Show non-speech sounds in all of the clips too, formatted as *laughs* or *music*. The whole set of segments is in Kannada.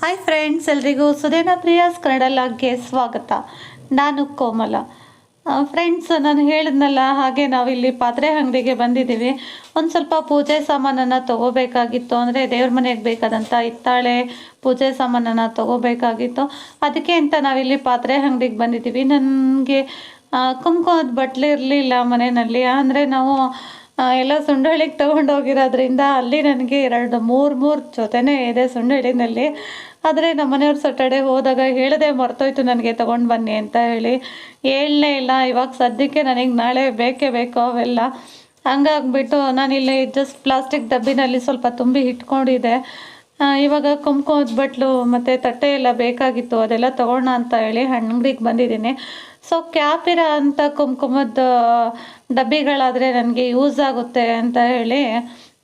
ಹಾಯ್ ಫ್ರೆಂಡ್ಸ್ ಎಲ್ರಿಗೂ ಸುದೇನ ಪ್ರಿಯಾಸ್ ಕನ್ನಡ ಲಾಗ್ಗೆ ಸ್ವಾಗತ. ನಾನು ಕೋಮಲ. ಫ್ರೆಂಡ್ಸ್ ನಾನು ಹೇಳಿದ್ನಲ್ಲ, ಹಾಗೆ ನಾವಿಲ್ಲಿ ಪಾತ್ರೆ ಅಂಗಡಿಗೆ ಬಂದಿದ್ದೀವಿ. ಒಂದು ಸ್ವಲ್ಪ ಪೂಜೆ ಸಾಮಾನನ್ನು ತೊಗೋಬೇಕಾಗಿತ್ತು. ಅಂದರೆ ದೇವ್ರ ಮನೆಗೆ ಬೇಕಾದಂಥ ಹಿತ್ತಾಳೆ ಪೂಜೆ ಸಾಮಾನನ್ನು ತೊಗೋಬೇಕಾಗಿತ್ತು. ಅದಕ್ಕೆ ಅಂತ ನಾವಿಲ್ಲಿ ಪಾತ್ರೆ ಅಂಗಡಿಗೆ ಬಂದಿದ್ದೀವಿ. ನನಗೆ ಕುಂಕುಮದ ಬಟ್ಲು ಇರಲಿಲ್ಲ ಮನೆಯಲ್ಲಿ ಅಂದರೆ ನಾವು ಎಲ್ಲ ಸುಂಡಹಳ್ಳಿಗೆ ತೊಗೊಂಡೋಗಿರೋದ್ರಿಂದ ಅಲ್ಲಿ ನನಗೆ ಎರಡು ಮೂರು ಮೂರು ಜೊತೆನೇ ಇದೆ ಸುಂಡಳಿನಲ್ಲಿ ಆದರೆ ನಮ್ಮ ಮನೆಯವ್ರು ಸಟರ್ಡೆ ಹೋದಾಗ ಹೇಳದೆ ಮರ್ತೋಯ್ತು ನನಗೆ, ತೊಗೊಂಡು ಬನ್ನಿ ಅಂತ ಹೇಳಿ. ಹೇಳಲೇ ಇಲ್ಲ, ಇವಾಗ ಸದ್ಯಕ್ಕೆ ನನಗೆ ನಾಳೆ ಬೇಕೇ ಬೇಕು ಅವೆಲ್ಲ. ಹಂಗಾಗ್ಬಿಟ್ಟು ನಾನಿಲ್ಲಿ ಜಸ್ಟ್ ಪ್ಲಾಸ್ಟಿಕ್ ಡಬ್ಬಿನಲ್ಲಿ ಸ್ವಲ್ಪ ತುಂಬಿ ಇಟ್ಕೊಂಡಿದ್ದೆ. ಇವಾಗ ಕುಂಕುಮದ ಬಟ್ಲು ಮತ್ತು ತಟ್ಟೆ ಎಲ್ಲ ಬೇಕಾಗಿತ್ತು, ಅದೆಲ್ಲ ತೊಗೊಳ್ಳೋಣ ಅಂತ ಹೇಳಿ ಅಂಗಡಿಗೆ ಬಂದಿದ್ದೀನಿ. ಸೊ ಕ್ಯಾಪಿರ ಅಂತ ಕುಂಕುಮದ ಡಬ್ಬಿಗಳಾದರೆ ನನಗೆ ಯೂಸ್ ಆಗುತ್ತೆ ಅಂತ ಹೇಳಿ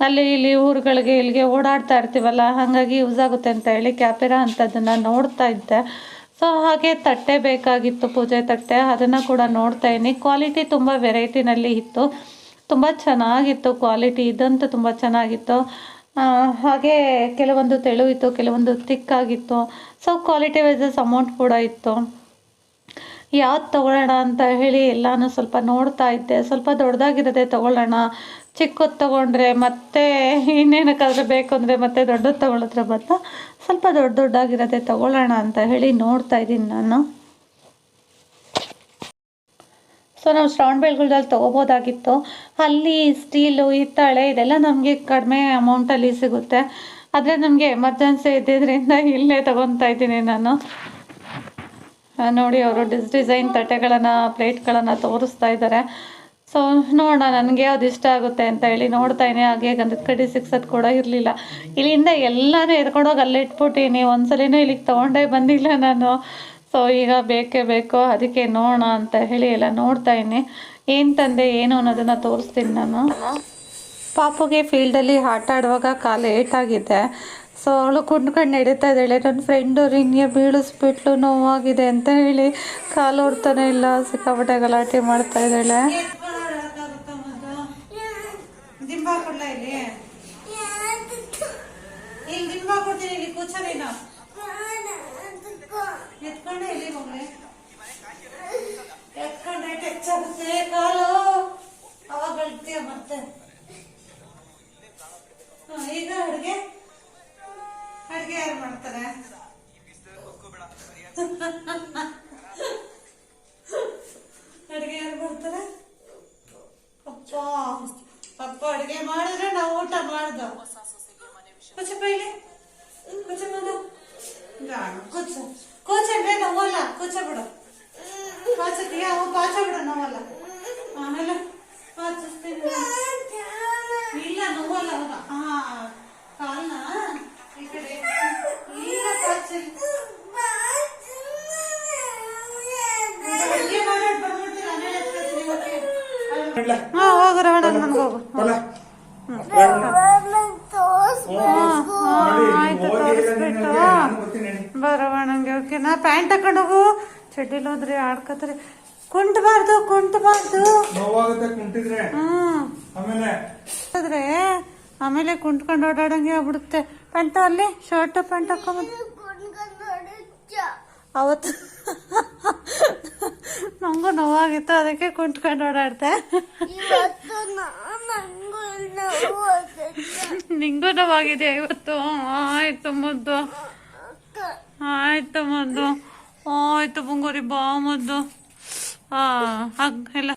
ಅಲ್ಲಿ ಇಲ್ಲಿ ಊರುಗಳಿಗೆ ಇಲ್ಲಿಗೆ ಓಡಾಡ್ತಾ ಇರ್ತೀವಲ್ಲ, ಹಾಗಾಗಿ ಯೂಸ್ ಆಗುತ್ತೆ ಅಂತ ಹೇಳಿ ಕ್ಯಾಪಿರ ಅಂಥದ್ದನ್ನು ನೋಡ್ತಾ ಇದ್ದೆ. ಸೊ ಹಾಗೆ ತಟ್ಟೆ ಬೇಕಾಗಿತ್ತು, ಪೂಜೆ ತಟ್ಟೆ. ಅದನ್ನು ಕೂಡ ನೋಡ್ತಾ ಇದ್ದೀನಿ. ಕ್ವಾಲಿಟಿ ತುಂಬ ವೆರೈಟಿನಲ್ಲಿ ಇತ್ತು. ತುಂಬ ಚೆನ್ನಾಗಿತ್ತು ಕ್ವಾಲಿಟಿ ಇದಂತೂ ತುಂಬ ಚೆನ್ನಾಗಿತ್ತು. ಹಾಗೆ ಕೆಲವೊಂದು ತೆಳು ಇತ್ತು ಕೆಲವೊಂದು ತಿಕ್ಕಾಗಿತ್ತು ಸೊ ಕ್ವಾಲಿಟಿ ವೈಸಸ್ ಅಮೌಂಟ್ ಕೂಡ ಇತ್ತು. ಯಾವ್ದು ತೊಗೊಳ್ಳೋಣ ಅಂತ ಹೇಳಿ ಎಲ್ಲನೂ ಸ್ವಲ್ಪ ನೋಡ್ತಾ ಇದ್ದೆ. ಸ್ವಲ್ಪ ದೊಡ್ಡದಾಗಿರೋದೆ ತೊಗೊಳ್ಳೋಣ. ಚಿಕ್ಕದು ತೊಗೊಂಡ್ರೆ ಮತ್ತೆ ಇನ್ನೇನಕ್ಕಾದ್ರೆ ಬೇಕು ಅಂದರೆ ಮತ್ತೆ ದೊಡ್ಡದು ತೊಗೊಳತ್ರ ಬದಲು ಸ್ವಲ್ಪ ದೊಡ್ಡ ದೊಡ್ಡದಾಗಿರೋದೆ ತೊಗೊಳ್ಳೋಣ ಅಂತ ಹೇಳಿ ನೋಡ್ತಾ ಇದ್ದೀನಿ ನಾನು. ಸೊ ನಾವು ಶ್ರವಣ ಬೆಳಗುಳದಲ್ಲಿ ತೊಗೋಬೋದಾಗಿತ್ತು. ಅಲ್ಲಿ ಸ್ಟೀಲು, ಹಿತ್ತಾಳೆ ಇದೆಲ್ಲ ನಮಗೆ ಕಡಿಮೆ ಅಮೌಂಟಲ್ಲಿ ಸಿಗುತ್ತೆ. ಆದರೆ ನಮಗೆ ಎಮರ್ಜೆನ್ಸಿ ಇದ್ದಿದ್ದರಿಂದ ಇಲ್ಲೇ ತೊಗೊತಾ ಇದ್ದೀನಿ ನಾನು. ನೋಡಿ ಅವರು ಡಿಸ್, ಡಿಸೈನ್ ತಟ್ಟೆಗಳನ್ನು, ಪ್ಲೇಟ್ಗಳನ್ನು ತೋರಿಸ್ತಾ ಇದ್ದಾರೆ. ಸೊ ನೋಡೋಣ, ನನಗೆ ಅದು ಇಷ್ಟ ಆಗುತ್ತೆ ಅಂತ ಹೇಳಿ ನೋಡ್ತಾ ಇದ್ದೀನಿ. ಹಾಗೆ ಗಂಧದ ಕಡ್ಡಿ ಸಿಕ್ಸೋದು ಕೂಡ ಇರಲಿಲ್ಲ. ಇಲ್ಲಿಂದ ಎಲ್ಲನೂ ಎತ್ಕೊಂಡೋಗಿ ಅಲ್ಲೇ ಇಟ್ಬಿಟ್ಟಿನಿ ಒಂದ್ಸಲಿನೂ ಇಲ್ಲಿಗೆ ತೊಗೊಂಡೇ ಬಂದಿಲ್ಲ ನಾನು. ಸೊ ಈಗ ಬೇಕೇ ಬೇಕು, ಅದಕ್ಕೆ ನೋಡೋಣ ಅಂತ ಹೇಳಿ ಎಲ್ಲ ನೋಡ್ತಾ ಇದ್ದೀನಿ. ಏನು ತಂದೆ, ಏನು ಅನ್ನೋದನ್ನು ತೋರಿಸ್ತೀನಿ ನಾನು. ಪಾಪುಗೆ ಫೀಲ್ಡಲ್ಲಿ ಆಟ ಆಡುವಾಗ ಕಾಲು ಏಟಾಗಿದೆ. ಸೊ ಅವಳು ಕುಂಡ್ಕೊಂಡು ನಡೀತಾ ಇದ್ದಾಳೆ. ನನ್ನ ಫ್ರೆಂಡು ರಿಂಗೆ ಬೀಳಿಸ್ಬಿಟ್ಲು, ನೋವಾಗಿದೆ ಅಂತ ಹೇಳಿ ಕಾಲು ಓಡ್ತಾನೆ ಇಲ್ಲ. ಸಿಕ್ಕಾಪಟ್ಟೆ ಗಲಾಟೆ ಮಾಡ್ತಾ ಇದ್ದಾಳೆ. ಇಲ್ಲಿ ಕೊಡ್ತೀನಿ, ಇಲ್ಲಿ ಎತ್ಕೊಂಡೆ ಇಲ್ಲಿ ಹೋಗ್ಲಿ ಹೋದ್ರೆ ಆಡ್ಕೋತಾರೆ. ಕುಂಟಬಾರ್ದು ಕುಂಟಬಾರ್ದು ನೋವಾಗುತ್ತೆ ಕುಂಟಿದ್ರೆ. ಹ್ಮ್. ಆಮೇಲೆ? ಆದ್ರೆ ಆಮೇಲೆ ಕುಂಟ್ಕೊಂಡು ಓಡಾಡಂಗೆ ಆಗ್ಬಿಡುತ್ತೆ. ಪ್ಯಾಂಟ್ ಅಲ್ಲಿ ಶರ್ಟ್ ಪ್ಯಾಂಟ್ ಹಾಕೊಂಬಂದು. ಅವತ್ತು *laughs* ನಂಗೂ ನೋವಾಗಿತ್ತು ಅದಕ್ಕೆ ಕುಂಟ್ಕೊಂಡು ಓಡಾಡ್ದೆ. *laughs* ನಿಂಗೂ ನೋವಾಗಿದೆ ಇವತ್ತು? ಆಯ್ತು ಮುದ್ದು. ಆಯ್ತು ಮುದ್ದು. ಆಯ್ತು ಬುಂಗೂರಿ ಬಾ ಮುದ್ದು. ಹಾ ಹಗ್ ಎಲ್ಲ.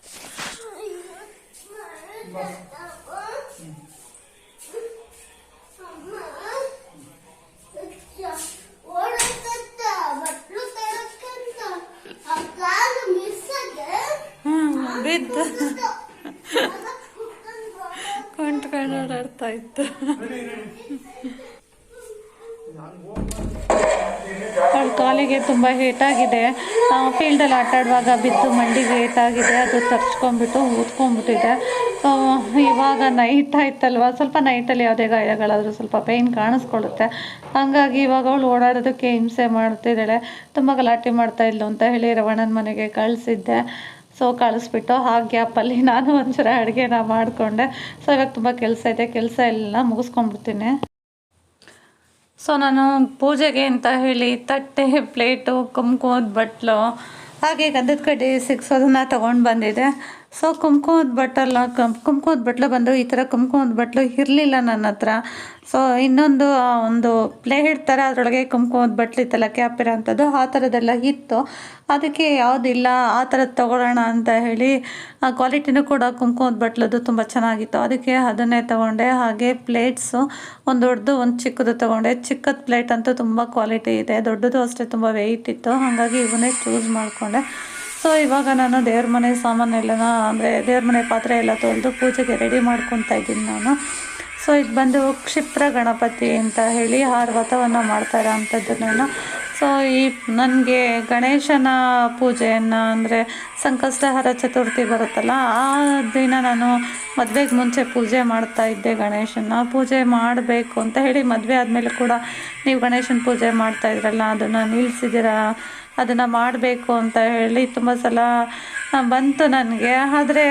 ಹ್ಮ್ ಬಿದ್ದು. *laughs* ಕುಂಟ್ಕೊಂಡು ಓಡಾಡ್ತಾ ಇತ್ತು ಅವಳ ಕಾಲಿಗೆ ತುಂಬ ಏಟಾಗಿದೆ ಫೀಲ್ಡಲ್ಲಿ ಆಟ ಆಡುವಾಗ ಬಿದ್ದು ಮಂಡಿಗೆ ಏಟಾಗಿದೆ ಅದು ತರ್ಚ್ಕೊಂಡ್ಬಿಟ್ಟು ಊದ್ಕೊಂಡ್ಬಿಟ್ಟಿದೆ. ಸೊ ಇವಾಗ ನೈಟ್ ಆಯ್ತಲ್ವ? ಸ್ವಲ್ಪ ನೈಟಲ್ಲಿ ಯಾವುದೇ ಗಾಯಗಳಾದರೂ ಸ್ವಲ್ಪ ಪೇಯ್ನ್ ಕಾಣಿಸ್ಕೊಳ್ಳುತ್ತೆ. ಹಾಗಾಗಿ ಇವಾಗ ಅವಳು ಓಡಾಡೋದಕ್ಕೆ ಹಿಂಸೆ ಮಾಡ್ತಿದ್ದಾಳೆ ತುಂಬ ಗಲಾಟೆ ಮಾಡ್ತಾ ಇದ್ಲು ಅಂತ ಹೇಳಿ ರವಣನ ಮನೆಗೆ ಕಳಿಸಿದ್ದೆ. ಸೊ ಕಳಿಸ್ಬಿಟ್ಟು ಆ ಗ್ಯಾಪಲ್ಲಿ ನಾನು ಒಂಚೂರ ಅಡುಗೆನ ಮಾಡಿಕೊಂಡೆ. ಸೊ ಇವಾಗ ತುಂಬ ಕೆಲಸ ಇದೆ. ಕೆಲಸ ಎಲ್ಲ ಮುಗಿಸ್ಕೊಂಡ್ಬಿಡ್ತೀನಿ. ಸೊ ನಾನು ಪೂಜೆಗೆ ಅಂತ ಹೇಳಿ ತಟ್ಟೆ, ಪ್ಲೇಟು ಕುಂಕುಮದ ಬಟ್ಲು ಹಾಗೆ ಗಂಧದ ಕಡ್ಡಿ ಸಿಕ್ಸೋದನ್ನ ತೊಗೊಂಡು ಬಂದಿದ್ದೆ. ಸೊ ಕುಂಕುಮದ ಬಟ್ಟಲ್ಲ ಕಮ್ ಕುಂಕುಮದ ಬಟ್ಲು ಬಂದು ಈ ಥರ ಕುಂಕುಮದ ಬಟ್ಲು ಇರಲಿಲ್ಲ ನನ್ನ ಹತ್ರ. ಸೊ ಇನ್ನೊಂದು ಒಂದು ಪ್ಲೇಟ್ ಥರ ಅದರೊಳಗೆ ಕುಂಕುಮದ ಬಟ್ಲು ಇತ್ತಲ್ಲ ಕ್ಯಾಪ್ ಇರೋ ಅಂಥದ್ದು ಆ ಥರದ್ದೆಲ್ಲ ಇತ್ತು. ಅದಕ್ಕೆ ಯಾವುದಿಲ್ಲ, ಆ ಥರದ್ದು ತೊಗೊಳ್ಳೋಣ ಅಂತ ಹೇಳಿ, ಆ ಕ್ವಾಲಿಟಿನೂ ಕೂಡ ಕುಂಕುಮದ ಬಟ್ಲದ್ದು ತುಂಬ ಚೆನ್ನಾಗಿತ್ತು. ಅದಕ್ಕೆ ಅದನ್ನೇ ತೊಗೊಂಡೆ. ಹಾಗೆ ಪ್ಲೇಟ್ಸು, ಒಂದು ದೊಡ್ಡದು, ಒಂದು ಚಿಕ್ಕದು ತೊಗೊಂಡೆ. ಚಿಕ್ಕದ ಪ್ಲೇಟ್ ಅಂತೂ ತುಂಬ ಕ್ವಾಲಿಟಿ ಇದೆ. ದೊಡ್ಡದು ಅಷ್ಟೇ ತುಂಬ ವೆಯ್ಟ್ ಇತ್ತು. ಹಾಗಾಗಿ ಇವನ್ನೇ ಚೂಸ್ ಮಾಡಿಕೊಂಡೆ. ಸೊ, ಇವಾಗ ನಾನು ದೇವ್ರ ಮನೆ ಸಾಮಾನೆಲ್ಲನ, ಅಂದರೆ ದೇವ್ರ ಮನೆ ಪಾತ್ರೆ ಎಲ್ಲ ತೊಳೆದು ಪೂಜೆಗೆ ರೆಡಿ ಮಾಡ್ಕೊತಾ ಇದ್ದೀನಿ ನಾನು. ಸೊ, ಇದು ಬಂದು ಕ್ಷಿಪ್ರ ಗಣಪತಿ ಅಂತ ಹೇಳಿ ಆರು ವ್ರತವನ್ನು ಮಾಡ್ತಾ ಇರೋ ಅಂಥದ್ದು ನಾನು. ಸೊ, ಈ ನನಗೆ ಗಣೇಶನ ಪೂಜೆಯನ್ನು, ಅಂದರೆ ಸಂಕಷ್ಟಹರ ಚತುರ್ಥಿ ಬರುತ್ತಲ್ಲ, ಆ ದಿನ ನಾನು ಮದುವೆಗೆ ಮುಂಚೆ ಪೂಜೆ ಮಾಡ್ತಾ ಇದ್ದೆ ಗಣೇಶನ ಪೂಜೆ ಮಾಡಬೇಕು ಅಂತ ಹೇಳಿ ಮದುವೆ ಆದಮೇಲೆ ಕೂಡ ನೀವು ಗಣೇಶನ ಪೂಜೆ ಮಾಡ್ತಾ ಇದ್ರಲ್ಲ, ಅದನ್ನು ನಿಲ್ಲಿಸಿದ್ದೀರಾ ಅದನ್ನು ಮಾಡಬೇಕು ಅಂತ ಹೇಳಿ ತುಂಬ ಸಲ ಬಂತು ನನಗೆ. ಆದರೆ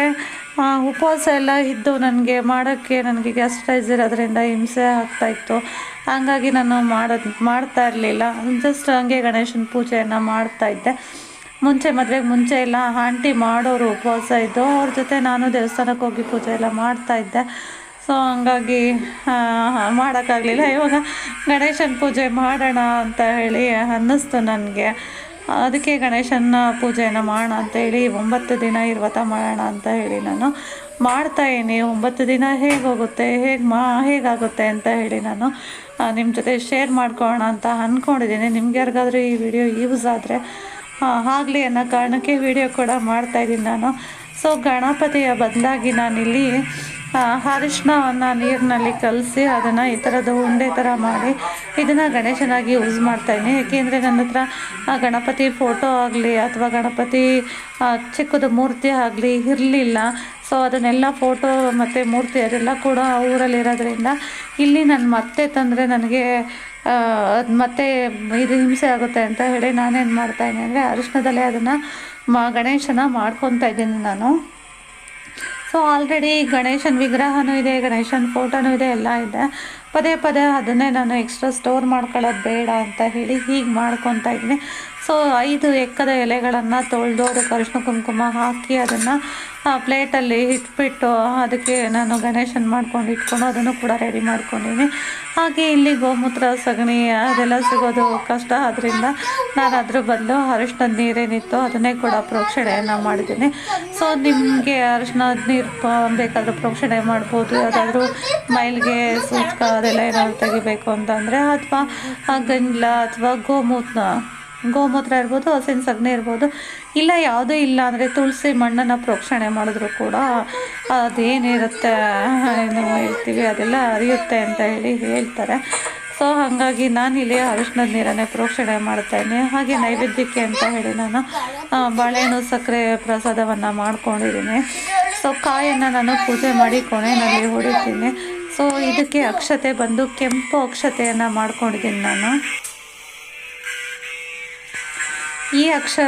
ಉಪವಾಸ ಎಲ್ಲ ಇದ್ದು ನನಗೆ ಮಾಡೋಕ್ಕೆ ನನಗೆ ಗ್ಯಾಸ್ಟ್ರೈಸ್ ಇರೋದ್ರಿಂದ ಹಿಂಸೆ ಆಗ್ತಾಯಿತ್ತು ಹಾಗಾಗಿ ನಾನು ಮಾಡೋದು, ಮಾಡ್ತಾ ಇರಲಿಲ್ಲ. ಜಸ್ಟ್ ಹಂಗೆ ಗಣೇಶನ ಪೂಜೆಯನ್ನು ಮಾಡ್ತಾ ಇದ್ದೆ. ಮುಂಚೆ ಮದುವೆಗೆ ಮುಂಚೆ ಎಲ್ಲ ಆಂಟಿ ಮಾಡೋರು ಉಪವಾಸ ಇದ್ದು, ಅವ್ರ ಜೊತೆ ನಾನು ದೇವಸ್ಥಾನಕ್ಕೆ ಹೋಗಿ ಪೂಜೆ ಎಲ್ಲ ಮಾಡ್ತಾ ಇದ್ದೆ. ಸೊ ಹಂಗಾಗಿ ಮಾಡೋಕ್ಕಾಗಲಿಲ್ಲ. ಇವಾಗ ಗಣೇಶನ ಪೂಜೆ ಮಾಡೋಣ ಅಂತ ಹೇಳಿ ಅನ್ನಿಸ್ತು ನನಗೆ. ಅದಕ್ಕೆ ಗಣೇಶನ ಪೂಜೆಯನ್ನು ಮಾಡೋಣ ಅಂತೇಳಿ ಒಂಬತ್ತು ದಿನ ಇರ್ವತ ಮಾಡೋಣ ಅಂತ ಹೇಳಿ ನಾನು ಮಾಡ್ತಾ ಇದೀನಿ ಒಂಬತ್ತು ದಿನ ಹೇಗೆ ಹೋಗುತ್ತೆ ಹೇಗೆ ಮಾ, ಹೇಗಾಗುತ್ತೆ ಅಂತ ಹೇಳಿ ನಾನು ನಿಮ್ಮ ಜೊತೆ ಶೇರ್ ಮಾಡ್ಕೊಳ್ಳೋಣ ಅಂತ ಅಂದ್ಕೊಂಡಿದ್ದೀನಿ ನಿಮ್ಗೆ ಯಾರಿಗಾದರೂ ಈ ವಿಡಿಯೋ ಯೂಸ್ ಆದರೆ ಆಗಲಿ ಅನ್ನೋ ಕಾರಣಕ್ಕೆ ವಿಡಿಯೋ ಕೂಡ ಮಾಡ್ತಾಯಿದ್ದೀನಿ ನಾನು. ಸೊ ಗಣಪತಿಯ ಬದಲಾಗಿ ನಾನಿಲ್ಲಿ ಆ, ಅರಿಶಿಣವನ್ನು ನೀರಿನಲ್ಲಿ ಕಲಸಿ ಅದನ್ನು ಈ ಥರದ ಉಂಡೆ ಥರ ಮಾಡಿ ಇದನ್ನು ಗಣೇಶನಾಗಿ ಯೂಸ್ ಮಾಡ್ತಾಯಿದ್ದೀನಿ ಏಕೆಂದರೆ ನನ್ನ ಹತ್ರ ಗಣಪತಿ ಫೋಟೋ ಆಗಲಿ ಅಥವಾ ಗಣಪತಿ ಚಿಕ್ಕದ ಚಿಕ್ಕದು ಮೂರ್ತಿ ಆಗಲಿ ಇರಲಿಲ್ಲ. ಸೊ ಅದನ್ನೆಲ್ಲ ಫೋಟೋ ಮತ್ತು ಮೂರ್ತಿ ಅದೆಲ್ಲ ಕೂಡ ಊರಲ್ಲಿರೋದ್ರಿಂದ ಇಲ್ಲಿ ನಾನು ಮತ್ತೆ ತಂದರೆ ನನಗೆ ಅದು ಮತ್ತೆ ಇದು ಹಿಂಸೆ ಆಗುತ್ತೆ ಅಂತ ಹೇಳಿ ನಾನೇನು ಮಾಡ್ತಾಯಿದ್ದೀನಿ ಅಂದರೆ ಅರಿಶಿನದಲ್ಲೇ ಅದನ್ನು ಮ ಗಣೇಶನ ಮಾಡ್ಕೊತಾ ಇದ್ದೀನಿ ನಾನು. ಸೊ ಆಲ್ರೆಡಿ ಗಣೇಶನ ವಿಗ್ರಹನೂ ಇದೆ ಗಣೇಶನ ಫೋಟೋನೂ ಇದೆ, ಎಲ್ಲ ಇದೆ. ಪದೇ ಪದೇ ಅದನ್ನೇ ನಾನು ಎಕ್ಸ್ಟ್ರಾ ಸ್ಟೋರ್ ಮಾಡ್ಕೊಳ್ಳೋದು ಬೇಡ ಅಂತ ಹೇಳಿ ಹೀಗೆ ಮಾಡ್ಕೊತಾ ಇದ್ದೀನಿ. ಸೊ, ಐದು ಎಕ್ಕದ ಎಲೆಗಳನ್ನು ತೊಳೆದು ಅದಕ್ಕೆ ಅರಿಶಿನ ಕುಂಕುಮ ಹಾಕಿ ಅದನ್ನು ಪ್ಲೇಟಲ್ಲಿ ಇಟ್ಬಿಟ್ಟು ಅದಕ್ಕೆ ನಾನು ಗಣೇಶನ ಮಾಡ್ಕೊಂಡು ಇಟ್ಕೊಂಡು ಅದನ್ನು ಕೂಡ ರೆಡಿ ಮಾಡ್ಕೊಂಡಿನಿ. ಹಾಗೆ ಇಲ್ಲಿ ಗೋಮೂತ್ರ, ಸಗಣಿ, ಅದೆಲ್ಲ ಸಿಗೋದು ಕಷ್ಟ. ಆದ್ದರಿಂದ ನಾನು ಅದ್ರ ಬದಲು ಅರಿಶಿನದ ನೀರೇನಿತ್ತು ಅದನ್ನೇ ಕೂಡ ಪ್ರೋಕ್ಷಣೆಯನ್ನು ಮಾಡಿದ್ದೀನಿ ಸೊ, ನಿಮಗೆ ಅರಿಶಿನದ ನೀರು ಬೇಕಾದರೂ ಪ್ರೋಕ್ಷಣೆ ಮಾಡ್ಬೋದು. ಯಾವುದಾದ್ರೂ ಮೈಲಿಗೆ ಸೂಚಕ ಅದೆಲ್ಲ ಏನಾದ್ರು ತೆಗಿಬೇಕು ಅಂತಂದರೆ ಅಥವಾ ಗಂಜಲ ಅಥವಾ ಗೋಮೂತ್ರ. ಗೋಮೂತ್ರ ಇರ್ಬೋದು ಹಸಿನ ಸಗಣಿ ಇರ್ಬೋದು. ಇಲ್ಲ, ಯಾವುದೂ ಇಲ್ಲ ಅಂದರೆ ತುಳಸಿ ಮಣ್ಣನ್ನು ಪ್ರೋಕ್ಷಣೆ ಮಾಡಿದ್ರು ಕೂಡ ಅದೇನಿರುತ್ತೆ ಏನು ಹೇಳ್ತೀವಿ, ಅದೆಲ್ಲ ಅರಿಯುತ್ತೆ ಅಂತ ಹೇಳಿ ಹೇಳ್ತಾರೆ. ಸೊ ಹಾಗಾಗಿ ನಾನು ಇಲ್ಲಿ ಅರಿಶಿನದ ನೀರನ್ನೇ ಪ್ರೋಕ್ಷಣೆ ಮಾಡ್ತಾಯಿದ್ದೀನಿ ಹಾಗೆ ನೈವೇದ್ಯಕ್ಕೆ ಅಂತ ಹೇಳಿ ನಾನು ಬಾಳೆಹಣ್ಣು ಸಕ್ಕರೆ ಪ್ರಸಾದವನ್ನು ಮಾಡ್ಕೊಂಡಿದ್ದೀನಿ. ಸೊ ಕಾಯನ್ನು ನಾನು ಪೂಜೆ ಮಾಡಿ ಕೊನೆಯಲ್ಲಿ ಹೊಡಿತೀನಿ. ಸೊ ಇದಕ್ಕೆ ಅಕ್ಷತೆ ಬಂದು ಕೆಂಪು ಅಕ್ಷತೆಯನ್ನು ಮಾಡ್ಕೊಂಡಿದ್ದೀನಿ ನಾನು. ಈ ಅಕ್ಷ,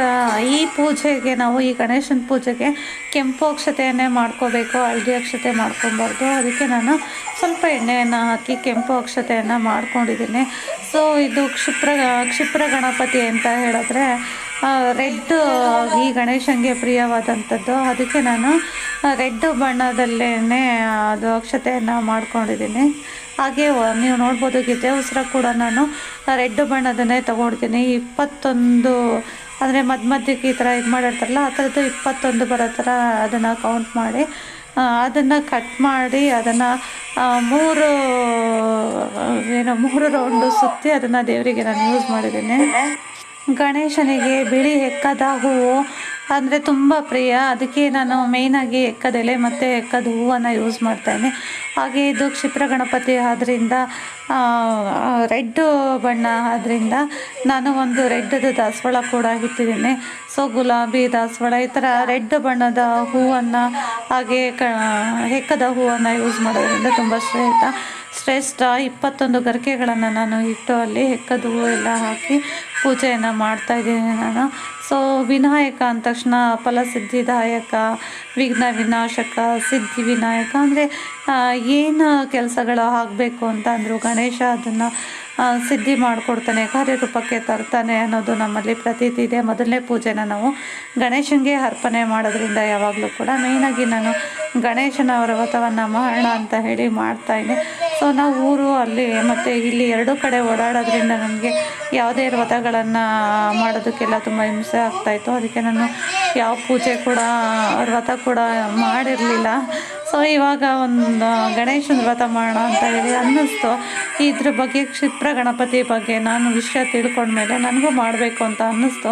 ಈ ಪೂಜೆಗೆ ನಾವು, ಈ ಗಣೇಶನ ಪೂಜೆಗೆ ಕೆಂಪು ಅಕ್ಷತೆಯನ್ನೇ ಮಾಡ್ಕೋಬೇಕು, ಹಳದಿ ಅಕ್ಷತೆ ಮಾಡ್ಕೊಬಾರ್ದು. ಅದಕ್ಕೆ ನಾನು ಸ್ವಲ್ಪ ಎಣ್ಣೆಯನ್ನು ಹಾಕಿ ಕೆಂಪು ಅಕ್ಷತೆಯನ್ನು ಮಾಡ್ಕೊಂಡಿದ್ದೀನಿ. ಸೊ ಇದು ಕ್ಷಿಪ್ರ ಕ್ಷಿಪ್ರ ಗಣಪತಿ ಅಂತ ಹೇಳಿದ್ರೆ ರೆಡ್ ಈ ಗಣೇಶನಿಗೆ ಪ್ರಿಯವಾದಂಥದ್ದು. ಅದಕ್ಕೆ ನಾನು ರೆಡ್ ಬಣ್ಣದಲ್ಲೇ ಅದು ಅಕ್ಷತೆಯನ್ನು ಮಾಡ್ಕೊಂಡಿದ್ದೀನಿ. ಹಾಗೆ ನೀವು ನೋಡ್ಬೋದು ಗೆಜ್ಜೆ ಉಸಿರ ಕೂಡ ನಾನು ರೆಡ್ ಬಣ್ಣದನ್ನೇ ತೊಗೊಂಡಿದ್ದೀನಿ. ಇಪ್ಪತ್ತೊಂದು, ಅಂದರೆ ಮಧ್ಯ ಮಧ್ಯಕ್ಕೆ ಈ ಥರ ಇದು ಮಾಡಿರ್ತಾರಲ್ಲ, ಆ ಥರದ್ದು ಇಪ್ಪತ್ತೊಂದು ಬರೋ ಥರ ಅದನ್ನು ಕೌಂಟ್ ಮಾಡಿ ಅದನ್ನು ಕಟ್ ಮಾಡಿ, ಅದನ್ನು ಮೂರು, ಏನು, ಮೂರು ರೌಂಡು ಸುತ್ತಿ ಅದನ್ನು ದೇವರಿಗೆ ನಾನು ಯೂಸ್ ಮಾಡಿದ್ದೀನಿ. ಗಣೇಶನಿಗೆ ಬಿಳಿ ಎಕ್ಕದ ಹೂವು ಅಂದರೆ ತುಂಬ ಪ್ರಿಯ. ಅದಕ್ಕೆ ನಾನು ಮೇಯ್ನಾಗಿ ಎಕ್ಕದೆಲೆ ಮತ್ತು ಎಕ್ಕದ ಹೂವನ್ನು ಯೂಸ್ ಮಾಡ್ತಾಯಿದ್ದೀನಿ ಹಾಗೆ ಇದು ಕ್ಷಿಪ್ರ ಗಣಪತಿ ಆದ್ದರಿಂದ ರೆಡ್ ಬಣ್ಣ ಆದ್ದರಿಂದ ನಾನು ಒಂದು ರೆಡ್ಡದು ದಾಸವಾಳ ಕೂಡ ಇಟ್ಟಿದ್ದೀನಿ. ಸೊ ಗುಲಾಬಿ ದಾಸವಾಳ, ಈ ಥರ ರೆಡ್ ಬಣ್ಣದ ಹೂವನ್ನು ಹಾಗೆ ಕ, ಎಕ್ಕದ ಹೂವನ್ನು ಯೂಸ್ ಮಾಡೋದ್ರಿಂದ ತುಂಬ ಶ್ರೇಷ್ಠ. ಶ್ರೇಷ್ಠ ಇಪ್ಪತ್ತೊಂದು ಗರಿಕೆಗಳನ್ನು ನಾನು ಇಟ್ಟು ಅಲ್ಲಿ ಹೆಕ್ಕದು ಎಲ್ಲ ಹಾಕಿ ಪೂಜೆಯನ್ನು ಮಾಡ್ತಾ ಇದ್ದೀನಿ ನಾನು. ಸೊ ವಿನಾಯಕ ಅಂದ ತಕ್ಷಣ, ಫಲಸಿದ್ಧಿದಾಯಕ, ವಿಘ್ನ ವಿನಾಶಕ, ಸಿದ್ಧಿ ವಿನಾಯಕ. ಅಂದರೆ ಏನು ಕೆಲಸಗಳು ಆಗಬೇಕು ಅಂತ ಅಂದರು ಗಣೇಶ ಅದನ್ನು ಸಿದ್ಧಿ ಮಾಡಿಕೊಡ್ತಾನೆ, ಕಾರ್ಯರೂಪಕ್ಕೆ ತರ್ತಾನೆ ಅನ್ನೋದು ನಮ್ಮಲ್ಲಿ ಪ್ರತೀತಿ ಇದೆ. ಮೊದಲನೇ ಪೂಜೆನ ನಾವು ಗಣೇಶನಿಗೆ ಅರ್ಪಣೆ ಮಾಡೋದ್ರಿಂದ ಯಾವಾಗಲೂ ಕೂಡ ಮೇಯ್ನಾಗಿ ನಾನು ಗಣೇಶನ ವ್ರತವನ್ನು ಮಾಡೋಣ ಅಂತ ಹೇಳಿ ಮಾಡ್ತಾಯಿದ್ದೆ ಸೊ ನಾವು ಊರು, ಅಲ್ಲಿ ಮತ್ತು ಇಲ್ಲಿ ಎರಡೂ ಕಡೆ ಓಡಾಡೋದ್ರಿಂದ ನನಗೆ ಯಾವುದೇ ವ್ರತಗಳನ್ನು ಮಾಡೋದಕ್ಕೆಲ್ಲ ತುಂಬ ಹಿಂಸೆ ಆಗ್ತಾಯಿತ್ತು ಅದಕ್ಕೆ ನಾನು ಯಾವ ಪೂಜೆ ಕೂಡ, ವ್ರತ ಕೂಡ ಮಾಡಿರಲಿಲ್ಲ. ಸೊ, ಇವಾಗ ಒಂದು ಗಣೇಶನ ವ್ರತ ಮಾಡೋಣ ಅಂತ ಹೇಳಿ ಅನ್ನಿಸ್ತು. ಇದ್ರ ಬಗ್ಗೆ ಕ್ಷಿಪ್ರ ಗಣಪತಿ ಬಗ್ಗೆ ನಾನು ವಿಷಯ ತಿಳ್ಕೊಂಡ್ಮೇಲೆ ನನಗೂ ಮಾಡಬೇಕು ಅಂತ ಅನ್ನಿಸ್ತು.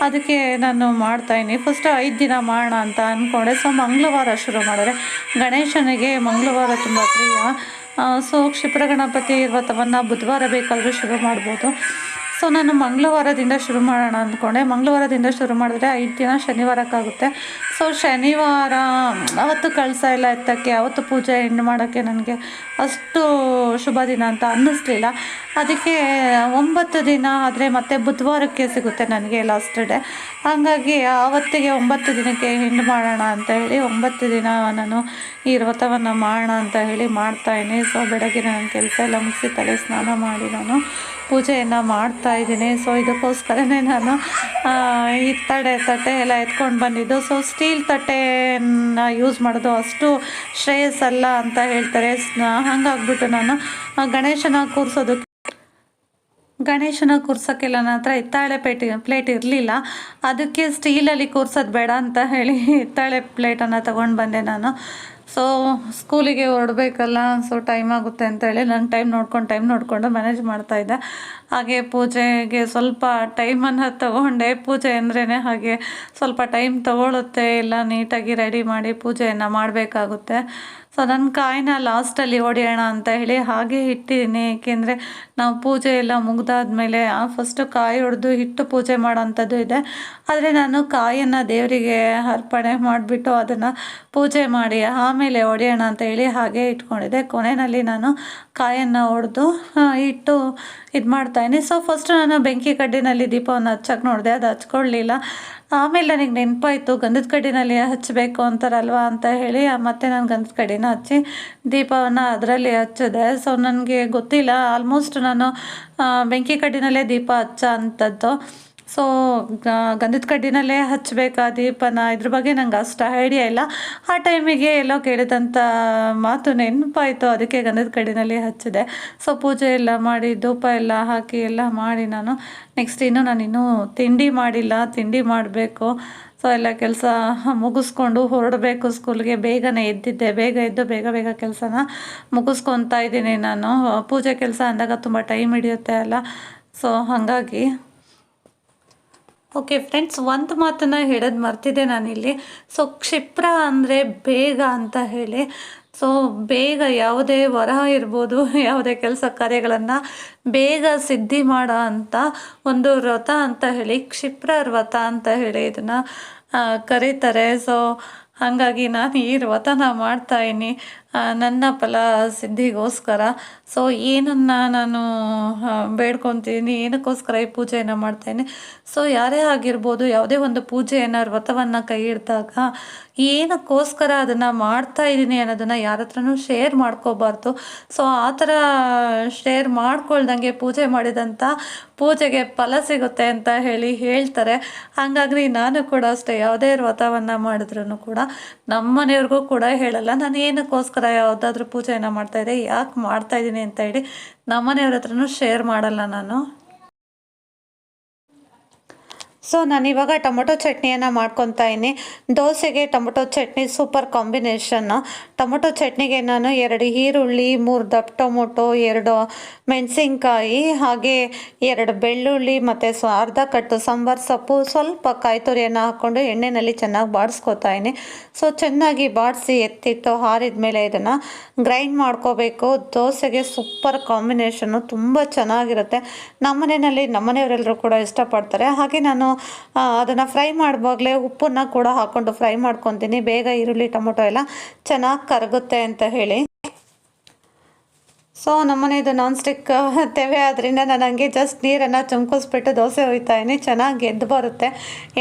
ಅದಕ್ಕೆ ನಾನು ಮಾಡ್ತಾಯಿನಿ ಫಸ್ಟ್ ಐದು ದಿನ ಮಾಡೋಣ ಅಂತ ಅಂದ್ಕೊಂಡೆ ಸೊ, ಮಂಗಳವಾರ ಶುರು ಮಾಡಿದ್ರೆ ಗಣೇಶನಿಗೆ ಮಂಗಳವಾರ ತುಂಬ ಪ್ರಿಯ. ಸೊ, ಕ್ಷಿಪ್ರ ಗಣಪತಿ ವ್ರತವನ್ನು ಬುಧವಾರ ಬೇಕಾದರೂ ಶುರು ಮಾಡ್ಬೋದು. ಸೊ ನಾನು ಮಂಗಳವಾರದಿಂದ ಶುರು ಮಾಡೋಣ ಅಂದ್ಕೊಂಡೆ. ಮಂಗಳವಾರದಿಂದ ಶುರು ಮಾಡಿದ್ರೆ ಐದು ದಿನ ಶನಿವಾರಕ್ಕಾಗುತ್ತೆ. ಸೊ ಶನಿವಾರ, ಅವತ್ತು ಕಳಸ ಎಲ್ಲ ಎತ್ತಕ್ಕೆ, ಅವತ್ತು ಪೂಜೆ ಹೆಣ್ಣು ಮಾಡೋಕ್ಕೆ ನನಗೆ ಅಷ್ಟು ಶುಭ ದಿನ ಅಂತ ಅನ್ನಿಸ್ಲಿಲ್ಲ. ಅದಕ್ಕೆ ಒಂಬತ್ತು ದಿನ ಆದರೆ ಮತ್ತೆ ಬುಧವಾರಕ್ಕೆ ಸಿಗುತ್ತೆ ನನಗೆ ಲಾಸ್ಟ್ ಡೇ ಹಾಗಾಗಿ ಆವತ್ತಿಗೆ ಒಂಬತ್ತು ದಿನಕ್ಕೆ ಹೆಣ್ಣು ಮಾಡೋಣ ಅಂತ ಹೇಳಿ, ಒಂಬತ್ತು ದಿನ ನಾನು ಈ ವ್ರತವನ್ನು ಮಾಡೋಣ ಅಂತ ಹೇಳಿ ಮಾಡ್ತಾಯಿನಿ ಸೊ ಬೆಳಗ್ಗೆ ನನ್ನ ಕೆಲಸ ಎಲ್ಲ ಮುಗಿಸಿ ತಲೆ ಸ್ನಾನ ಮಾಡಿ ನಾನು ಪೂಜೆಯನ್ನು ಮಾಡ್ತಾ ಇದ್ದೀನಿ. ಸೊ ಇದಕ್ಕೋಸ್ಕರನೇ ನಾನು ಈ ತಡೆ, ತಟ್ಟೆ ಎಲ್ಲ ಎತ್ಕೊಂಡು ಬಂದಿದ್ದು. ಸೊ ಸ್ಟೀಲ್ ತಟ್ಟೆಯನ್ನು ಯೂಸ್ ಮಾಡೋದು ಅಷ್ಟು ಶ್ರೇಯಸ್ಸಲ್ಲ ಅಂತ ಹೇಳ್ತಾರೆ. ಹಂಗಾಗ್ಬಿಟ್ಟು ಹಾಗಾಗ್ಬಿಟ್ಟು ನಾನು ಗಣೇಶನ ಕೂರಿಸೋದಕ್ಕೆ ಗಣೇಶನ ಕೂರ್ಸೋಕ್ಕೆಲ್ಲ ನನ್ನ ಹತ್ರ ಹಿತ್ತಾಳೆ ಪ್ಲೇಟ್ ಪ್ಲೇಟ್ ಇರಲಿಲ್ಲ. ಅದಕ್ಕೆ ಸ್ಟೀಲಲ್ಲಿ ಕೂರ್ಸೋದು ಬೇಡ ಅಂತ ಹೇಳಿ ಹಿತ್ತಾಳೆ ಪ್ಲೇಟನ್ನು ತೊಗೊಂಡು ಬಂದೆ ನಾನು. ಸೊ ಸ್ಕೂಲಿಗೆ ಹೊರಡ್ಬೇಕಲ್ಲ ಸೊ ಟೈಮ್ ಆಗುತ್ತೆ ಅಂತೇಳಿ ನಾನು ಟೈಮ್ ನೋಡ್ಕೊಂಡು ಟೈಮ್ ನೋಡಿಕೊಂಡು ಮ್ಯಾನೇಜ್ ಮಾಡ್ತಾಯಿದ್ದೆ ಹಾಗೆ ಪೂಜೆಗೆ ಸ್ವಲ್ಪ ಟೈಮನ್ನು ತಗೊಂಡೆ. ಪೂಜೆ ಅಂದ್ರೇ ಹಾಗೆ ಸ್ವಲ್ಪ ಟೈಮ್ ತಗೊಳುತ್ತೆ, ಎಲ್ಲ ನೀಟಾಗಿ ರೆಡಿ ಮಾಡಿ ಪೂಜೆಯನ್ನು ಮಾಡಬೇಕಾಗುತ್ತೆ. ಸೊ ನನ್ನ ಕಾಯಿನ ಲಾಸ್ಟಲ್ಲಿ ಹೊಡೆಯೋಣ ಅಂತ ಹೇಳಿ ಹಾಗೆ ಇಟ್ಟಿದ್ದೀನಿ. ಏಕೆಂದರೆ ನಾವು ಪೂಜೆ ಎಲ್ಲ ಮುಗ್ದಾದ್ಮೇಲೆ ಫಸ್ಟು ಕಾಯಿ ಹೊಡೆದು ಹಿಟ್ಟು ಪೂಜೆ ಮಾಡೋಂಥದ್ದು ಇದೆ. ಆದರೆ ನಾನು ಕಾಯನ್ನು ದೇವರಿಗೆ ಅರ್ಪಣೆ ಮಾಡಿಬಿಟ್ಟು ಅದನ್ನು ಪೂಜೆ ಮಾಡಿ ಆಮೇಲೆ ಹೊಡೆಯೋಣ ಅಂತ ಹೇಳಿ ಹಾಗೆ ಇಟ್ಕೊಂಡಿದ್ದೆ. ಕೊನೆಯಲ್ಲಿ ನಾನು ಕಾಯನ್ನು ಹೊಡೆದು ಇಟ್ಟು ಇದು ಮಾಡ್ತಾಯಿನಿ ಸೊ ಫಸ್ಟ್ ನಾನು ಬೆಂಕಿ ಕಡ್ಡಿನಲ್ಲಿ ದೀಪವನ್ನು ಹಚ್ಚಕ್ಕೆ ನೋಡಿದೆ. ಅದು ಹಚ್ಕೊಳ್ಳಿಲ್ಲ. ಆಮೇಲೆ ನನಗೆ ನೆನಪಾಯಿತು, ಗಂಧದ ಕಡ್ಡಿನಲ್ಲಿ ಹಚ್ಚಬೇಕು ಅಂತಾರಲ್ವ ಅಂತ ಹೇಳಿ ಮತ್ತೆ ನಾನು ಗಂಧದ ಕಡ್ಡಿನ ಹಚ್ಚಿ ದೀಪವನ್ನು ಅದರಲ್ಲಿ ಹಚ್ಚಿದೆ. ಸೊ ನನಗೆ ಗೊತ್ತಿಲ್ಲ. ಆಲ್ಮೋಸ್ಟ್ ನಾನು ಬೆಂಕಿ ಕಡ್ಡಿನಲ್ಲೇ ದೀಪ ಹಚ್ಚ ಅಂಥದ್ದು ಸೊ ಗಂಧದ ಕಡ್ಡಿನಲ್ಲೇ ಹಚ್ಚಬೇಕಾ ದೀಪನ? ಇದ್ರ ಬಗ್ಗೆ ನಂಗೆ ಅಷ್ಟು ಐಡಿಯಾ ಇಲ್ಲ. ಆ ಟೈಮಿಗೆ ಎಲ್ಲೋ ಕೇಳಿದಂಥ ಮಾತು ನೆನಪಾಯಿತು. ಅದಕ್ಕೆ ಗಂಧದ ಕಡ್ಡಿನಲ್ಲಿ ಹಚ್ಚಿದೆ. ಸೊ ಪೂಜೆ ಎಲ್ಲ ಮಾಡಿ, ಧೂಪ ಎಲ್ಲ ಹಾಕಿ ಎಲ್ಲ ಮಾಡಿ ನಾನು ನೆಕ್ಸ್ಟ್ ಇನ್ನೂ ನಾನು ಇನ್ನೂ ತಿಂಡಿ ಮಾಡಿಲ್ಲ. ತಿಂಡಿ ಮಾಡಬೇಕು. ಸೊ ಎಲ್ಲ ಕೆಲಸ ಮುಗಿಸ್ಕೊಂಡು ಹೊರಡಬೇಕು ಸ್ಕೂಲ್ಗೆ ಬೇಗನೆ ಎದ್ದಿದ್ದೆ. ಬೇಗ ಎದ್ದು ಬೇಗ ಬೇಗ ಕೆಲಸನ ಮುಗಿಸ್ಕೊತಾ ಇದ್ದೀನಿ ನಾನು. ಪೂಜೆ ಕೆಲಸ ಅಂದಾಗ ತುಂಬ ಟೈಮ್ ಹಿಡಿಯುತ್ತೆ ಅಲ್ಲ. ಸೊ ಹಾಗಾಗಿ ಓಕೆ ಫ್ರೆಂಡ್ಸ್ ಒಂದು ಮಾತನ್ನು ಹೇಳೋದು ಮರ್ತಿದ್ದೆ ನಾನಿಲ್ಲಿ. ಸೊ ಕ್ಷಿಪ್ರ ಅಂದರೆ ಬೇಗ ಅಂತ ಹೇಳಿ. ಸೊ ಬೇಗ ಯಾವುದೇ ವರ ಇರ್ಬೋದು, ಯಾವುದೇ ಕೆಲಸ ಕಾರ್ಯಗಳನ್ನು ಬೇಗ ಸಿದ್ಧಿ ಮಾಡೋ ಅಂತ ಒಂದು ವ್ರತ ಅಂತ ಹೇಳಿ, ಕ್ಷಿಪ್ರ ವ್ರತ ಅಂತ ಹೇಳಿ ಇದನ್ನು ಕರೀತಾರೆ. ಸೊ ಹಾಗಾಗಿ ನಾನು ಈ ವ್ರತನ ಮಾಡ್ತಾಯಿನಿ ನನ್ನ ಫಲ ಸಿದ್ಧಿಗೋಸ್ಕರ. ಸೊ ಏನನ್ನು ನಾನು ಬೇಡ್ಕೊತೀನಿ, ಏನಕ್ಕೋಸ್ಕರ ಈ ಪೂಜೆಯನ್ನು ಮಾಡ್ತೇನೆ. ಸೊ ಯಾರೇ ಆಗಿರ್ಬೋದು, ಯಾವುದೇ ಒಂದು ಪೂಜೆಯನ್ನು, ವ್ರತವನ್ನು ಕೈ ಇಡ್ದಾಗ ಏನಕ್ಕೋಸ್ಕರ ಅದನ್ನು ಮಾಡ್ತಾ ಇದ್ದೀನಿ ಅನ್ನೋದನ್ನು ಯಾರ ಹತ್ರನೂ ಶೇರ್ ಮಾಡ್ಕೋಬಾರ್ದು. ಸೊ ಆ ಥರ ಶೇರ್ ಮಾಡ್ಕೊಳ್ದಂಗೆ ಪೂಜೆ ಮಾಡಿದಂಥ ಪೂಜೆಗೆ ಫಲ ಸಿಗುತ್ತೆ ಅಂತ ಹೇಳಿ ಹೇಳ್ತಾರೆ. ಹಾಗಾಗಿ ನಾನು ಕೂಡ ಅಷ್ಟೇ, ಯಾವುದೇ ವ್ರತವನ್ನು ಮಾಡಿದ್ರೂ ಕೂಡ ನಮ್ಮ ಮನೆಯವ್ರಿಗೂ ಕೂಡ ಹೇಳಲ್ಲ. ನಾನು ಏನಕ್ಕೋಸ್ಕರ ಯಾವುದಾದ್ರೂ ಪೂಜೆಯನ್ನು ಮಾಡ್ತಾಯಿದ್ದೆ ಯಾಕೆ ಮಾಡ್ತಾಯಿದ್ದೀನಿ ಅಂತ ಹೇಳಿ ನಮ್ಮ ಮನೆಯವ್ರ ಹತ್ರನೂ ಶೇರ್ ಮಾಡಲ್ಲ ನಾನು. ಸೊ ನಾನಿವಾಗ ಟೊಮೊಟೊ ಚಟ್ನಿಯನ್ನು ಮಾಡ್ಕೊತಾ ಇದ್ದೀನಿ. ದೋಸೆಗೆ tomato chutney super combination tomato ಚಟ್ನಿಗೆ ನಾನು ಎರಡು ಈರುಳ್ಳಿ, ಮೂರು ದಪ್ಪ ಟೊಮೊಟೊ, ಎರಡು ಮೆಣಸಿನ್ಕಾಯಿ, ಹಾಗೆ ಎರಡು ಬೆಳ್ಳುಳ್ಳಿ ಮತ್ತು ಸ್ವ ಅರ್ಧ ಕಟ್ಟು ಸಾಂಬಾರು ಸೊಪ್ಪು, ಸ್ವಲ್ಪ ಕಾಯಿ ತುರಿಯನ್ನು ಹಾಕ್ಕೊಂಡು ಎಣ್ಣೆಯಲ್ಲಿ ಚೆನ್ನಾಗಿ ಬಾಡಿಸ್ಕೊತಾ ಇದ್ದೀನಿ. ಸೊ ಚೆನ್ನಾಗಿ ಬಾಡಿಸಿ ಎತ್ತಿಟ್ಟು ಹಾರಿದ ಮೇಲೆ ಇದನ್ನು ಗ್ರೈಂಡ್ ಮಾಡ್ಕೋಬೇಕು. ದೋಸೆಗೆ ಸೂಪರ್ ಕಾಂಬಿನೇಷನ್ನು ತುಂಬ ಚೆನ್ನಾಗಿರುತ್ತೆ. ನಮ್ಮನೆಯಲ್ಲಿ ನಮ್ಮನೆಯವರೆಲ್ಲರೂ ಕೂಡ ಇಷ್ಟಪಡ್ತಾರೆ. ಹಾಗೆ ನಾನು ಅದನ್ನು ಫ್ರೈ ಮಾಡುವಾಗಲೇ ಉಪ್ಪನ್ನು ಕೂಡ ಹಾಕ್ಕೊಂಡು ಫ್ರೈ ಮಾಡ್ಕೊತೀನಿ. ಬೇಗ ಈರುಳ್ಳಿ, ಟೊಮೊಟೊ ಎಲ್ಲ ಚೆನ್ನಾಗಿ ಕರಗುತ್ತೆ ಅಂತ ಹೇಳಿ. ಸೊ ನಮ್ಮನೇದು ನಾನ್ ಸ್ಟಿಕ್ ತೆವೆ. ಆದ್ರಿಂದ ನಾನು ಹಂಗೆ ಜಸ್ಟ್ ನೀರನ್ನು ಚುಮ್ಕಿಸ್ಬಿಟ್ಟು ದೋಸೆ ಇದ್ದೀನಿ. ಚೆನ್ನಾಗಿ ಎದ್ದು ಬರುತ್ತೆ.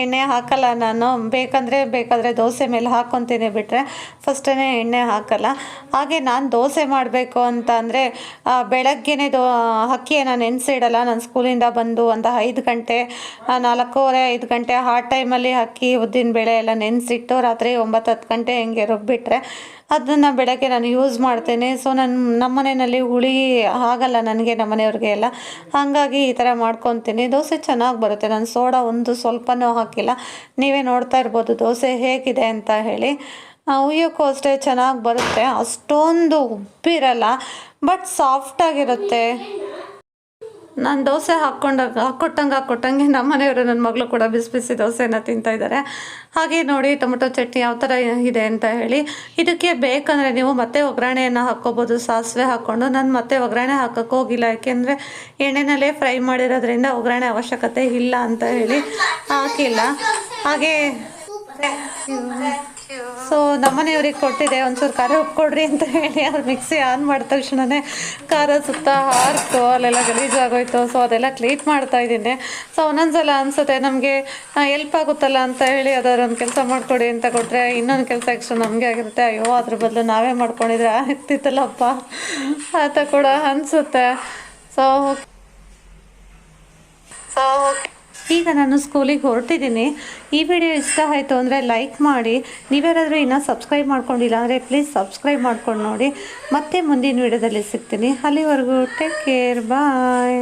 ಎಣ್ಣೆ ಹಾಕಲ್ಲ ನಾನು. ಬೇಕಂದರೆ ಬೇಕಾದರೆ ದೋಸೆ ಮೇಲೆ ಹಾಕ್ಕೊತೀನಿ ಬಿಟ್ಟರೆ ಫಸ್ಟೇ ಎಣ್ಣೆ ಹಾಕಲ್ಲ. ಹಾಗೆ ನಾನು ದೋಸೆ ಮಾಡಬೇಕು ಅಂತ ಅಂದರೆ ಬೆಳಗ್ಗೆನೇ ದೋ ಅಕ್ಕಿಯನ್ನು ನೆನೆಸಿಡಲ್ಲ ನಾನು ಸ್ಕೂಲಿಂದ ಬಂದು ಒಂದು ಐದು ಗಂಟೆ ನಾಲ್ಕೂವರೆ, ಐದು ಗಂಟೆ ಆ ಟೈಮಲ್ಲಿ ಅಕ್ಕಿ, ಉದ್ದಿನ ಬೇಳೆ ಎಲ್ಲ ನೆನೆಸಿಟ್ಟು ರಾತ್ರಿ ಒಂಬತ್ತು ಹತ್ತು ಗಂಟೆ ಹಿಂಗೆ ರುಬ್ಬಿಟ್ರೆ, ಅದನ್ನು ಬೆಳಗ್ಗೆ ನಾನು ಯೂಸ್ ಮಾಡ್ತೇನೆ. ಸೊ ನನ್ನ ನಮ್ಮ ಮನೆಯಲ್ಲಿ ಹುಳಿ ಆಗಲ್ಲ ನನಗೆ, ನಮ್ಮ ಮನೆಯವ್ರಿಗೆ ಎಲ್ಲ. ಹಾಗಾಗಿ ಈ ಥರ ಮಾಡ್ಕೊತೀನಿ. ದೋಸೆ ಚೆನ್ನಾಗಿ ಬರುತ್ತೆ. ನಾನು ಸೋಡಾ ಒಂದು ಸ್ವಲ್ಪನೂ ಹಾಕಿಲ್ಲ. ನೀವೇ ನೋಡ್ತಾ ಇರ್ಬೋದು ದೋಸೆ ಹೇಗಿದೆ ಅಂತ ಹೇಳಿ. ಉಯ್ಯೋಕ್ಕೂ ಅಷ್ಟೇ ಚೆನ್ನಾಗಿ ಬರುತ್ತೆ. ಅಷ್ಟೊಂದು ಉಬ್ಬಿರಲ್ಲ ಬಟ್ ಸಾಫ್ಟಾಗಿರುತ್ತೆ ನಾನು ದೋಸೆ ಹಾಕ್ಕೊಂಡಾಗ ಹಾಕ್ಕೊಟ್ಟಂಗೆ ಹಾಕ್ಕೊಟ್ಟಂಗೆ *laughs* ನಮ್ಮ ಮನೆಯವರು ನನ್ನ ಮಗಳು ಕೂಡ ಬಿಸಿ ಬಿಸಿ ತಿಂತಾ ಇದ್ದಾರೆ ಹಾಗೆ ನೋಡಿ, ಟೊಮೊಟೊ ಚಟ್ನಿ ಯಾವ ಥರ ಇದೆ ಅಂತ ಹೇಳಿ. ಇದಕ್ಕೆ ಬೇಕಂದರೆ ನೀವು ಮತ್ತೆ ಒಗ್ಗರಣೆಯನ್ನು ಹಾಕ್ಕೋಬೋದು. ಸಾಸಿವೆ ಹಾಕ್ಕೊಂಡು ನಾನು ಮತ್ತೆ ಒಗ್ಗರಣೆ ಹಾಕೋಕ್ಕೆ ಹೋಗಿಲ್ಲ. ಯಾಕೆಂದರೆ ಎಣ್ಣೆನಲ್ಲೇ ಫ್ರೈ ಮಾಡಿರೋದ್ರಿಂದ ಒಗ್ಗರಣೆ ಅವಶ್ಯಕತೆ ಇಲ್ಲ ಅಂತ ಹೇಳಿ ಹಾಕಿಲ್ಲ. ಹಾಗೆ ಸೊ ನಮ್ಮನೆಯವ್ರಿಗೆ ಕೊಟ್ಟಿದೆ, ಒಂಚೂರು ಖಾರ ಉಪ್ಕೊಡ್ರಿ ಅಂತ ಹೇಳಿ. ಅದು ಮಿಕ್ಸಿ ಆನ್ ಮಾಡಿದ ತಕ್ಷಣನೇ ಖಾರ ಸುತ್ತ ಹಾರಿತು ಅಲ್ಲೆಲ್ಲ ಗಲೀಜಾಗೋಯ್ತು ಸೊ ಅದೆಲ್ಲ ಕ್ಲೀನ್ ಮಾಡ್ತಾ ಇದ್ದೀನಿ. ಸೊ ಒಂದೊಂದ್ಸಲ ಅನಿಸುತ್ತೆ ನಮಗೆ ಎಲ್ಪ್ ಆಗುತ್ತಲ್ಲ ಅಂತ ಹೇಳಿ ಒಂದು ಕೆಲಸ ಮಾಡಿಕೊಡಿ ಅಂತ ಕೊಟ್ಟರೆ ಇನ್ನೊಂದು ಕೆಲಸ ಎಕ್ಸ್ಟ್ರ ನಮಗೆ ಆಗಿರುತ್ತೆ. ಅಯ್ಯೋ, ಅದ್ರ ಬದಲು ನಾವೇ ಮಾಡ್ಕೊಂಡಿದ್ರೆ ಆಗ್ತಿತ್ತಲ್ಲಪ್ಪ. ಅಂತ ಕೂಡ ಅನಿಸುತ್ತೆ. ಸೊ ಸೊ ಈಗ ನಾನು ಸ್ಕೂಲಿಗೆ ಹೊರಟಿದ್ದೀನಿ. ಈ ವಿಡಿಯೋ ಇಷ್ಟ ಆಯಿತು ಅಂದರೆ ಲೈಕ್ ಮಾಡಿ. ನೀವ್ಯಾರಾದರೂ ಇನ್ನೂ ಸಬ್ಸ್ಕ್ರೈಬ್ ಮಾಡ್ಕೊಂಡಿಲ್ಲ ಅಂದರೆ ಪ್ಲೀಸ್ ಸಬ್ಸ್ಕ್ರೈಬ್ ಮಾಡ್ಕೊಂಡು ನೋಡಿ. ಮತ್ತೆ ಮುಂದಿನ ವಿಡಿಯೋದಲ್ಲಿ ಸಿಗ್ತೀನಿ. ಅಲ್ಲಿವರೆಗೂ ಟೇಕ್ ಕೇರ್. ಬಾಯ್.